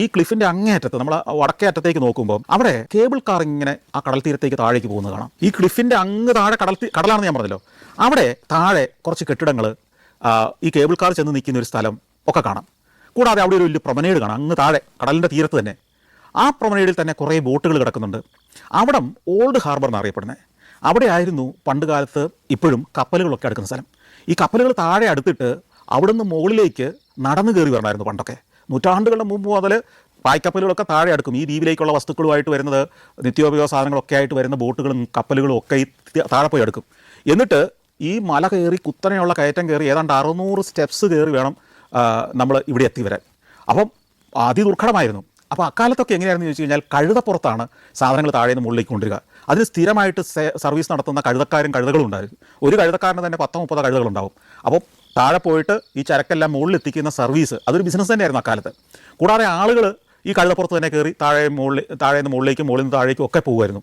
ഈ ക്ലിഫിന്റെ അങ്ങേയറ്റത്ത് നമ്മൾ വടക്കേ അറ്റത്തേക്ക് നോക്കുമ്പോൾ അവിടെ കേബിൾ കാർ ഇങ്ങനെ ആ കടൽ തീരത്തേക്ക് താഴേക്ക് പോകുന്നത് കാണാം. ഈ ക്ലിഫിന്റെ അങ്ങ് താഴെ കടൽ കടലാണെന്ന് ഞാൻ പറഞ്ഞല്ലോ. അവിടെ താഴെ കുറച്ച് കെട്ടിടങ്ങൾ ഈ കേബിൾ കാർ ചെന്ന് നിൽക്കുന്ന ഒരു സ്ഥലം ഒക്കെ കാണാം. കൂടാതെ അവിടെ ഒരു വലിയ പ്രൊമനേഡ് കാണാം അങ്ങ് താഴെ കടലിന്റെ തീരത്ത് തന്നെ. ആ പ്രൊമനേഡിൽ തന്നെ കുറേ ബോട്ടുകൾ കിടക്കുന്നുണ്ട്. അവിടം ഓൾഡ് ഹാർബർ എന്നറിയപ്പെടുന്നത് അവിടെ ആയിരുന്നു പണ്ട് കാലത്ത് ഇപ്പോഴും കപ്പലുകളൊക്കെ അടുക്കുന്ന സ്ഥലം. ഈ കപ്പലുകൾ താഴെ അടുത്തിട്ട് അവിടുന്ന് മുകളിലേക്ക് നടന്നു കയറി വരണമായിരുന്നു പണ്ടൊക്കെ. നൂറ്റാണ്ടുകളുടെ മുമ്പ് മുതൽ പായ്ക്കപ്പലുകളൊക്കെ താഴെ അടുക്കും. ഈ ദ്വീപിലേക്കുള്ള വസ്തുക്കളുമായിട്ട് വരുന്നത് നിത്യോപയോഗ സാധനങ്ങളൊക്കെ ആയിട്ട് വരുന്ന ബോട്ടുകളും കപ്പലുകളും ഒക്കെ ഈ താഴെ പോയി അടുക്കും. എന്നിട്ട് ഈ മല കയറി കുത്തനെയുള്ള കയറ്റം കയറി ഏതാണ്ട് അറുന്നൂറ് സ്റ്റെപ്സ് കയറി വേണം നമ്മൾ ഇവിടെ എത്തി വരാൻ. അപ്പം അതിദുർഘടമായിരുന്നു. അപ്പോൾ അക്കാലത്തൊക്കെ എങ്ങനെയായിരുന്നു ചോദിച്ചു കഴിഞ്ഞാൽ കഴുതപ്പുറത്താണ് സാധനങ്ങൾ താഴെ നിന്ന് മുകളിലേക്ക് കൊണ്ടുവരിക. അതിന് സ്ഥിരമായിട്ട് സർവീസ് നടത്തുന്ന കഴുതക്കാരും കഴുതകളും ഉണ്ടായിരുന്നു. ഒരു കഴുതക്കാരന് തന്നെ പത്തോ മുപ്പതോ കഴുതകളുണ്ടാവും അപ്പോൾ താഴെ പോയിട്ട് ഈ ചരക്കെല്ലാം മുകളിൽ എത്തിക്കുന്ന സർവീസ് അതൊരു ബിസിനസ് തന്നെയായിരുന്നു അക്കാലത്ത്. കൂടാതെ ആളുകൾ ഈ കഴുതപ്പുറത്ത് തന്നെ കയറി താഴെ മുകളിൽ താഴെ നിന്ന് മുകളിലേക്കും മുകളിൽ നിന്ന് താഴേക്കും ഒക്കെ പോകുമായിരുന്നു.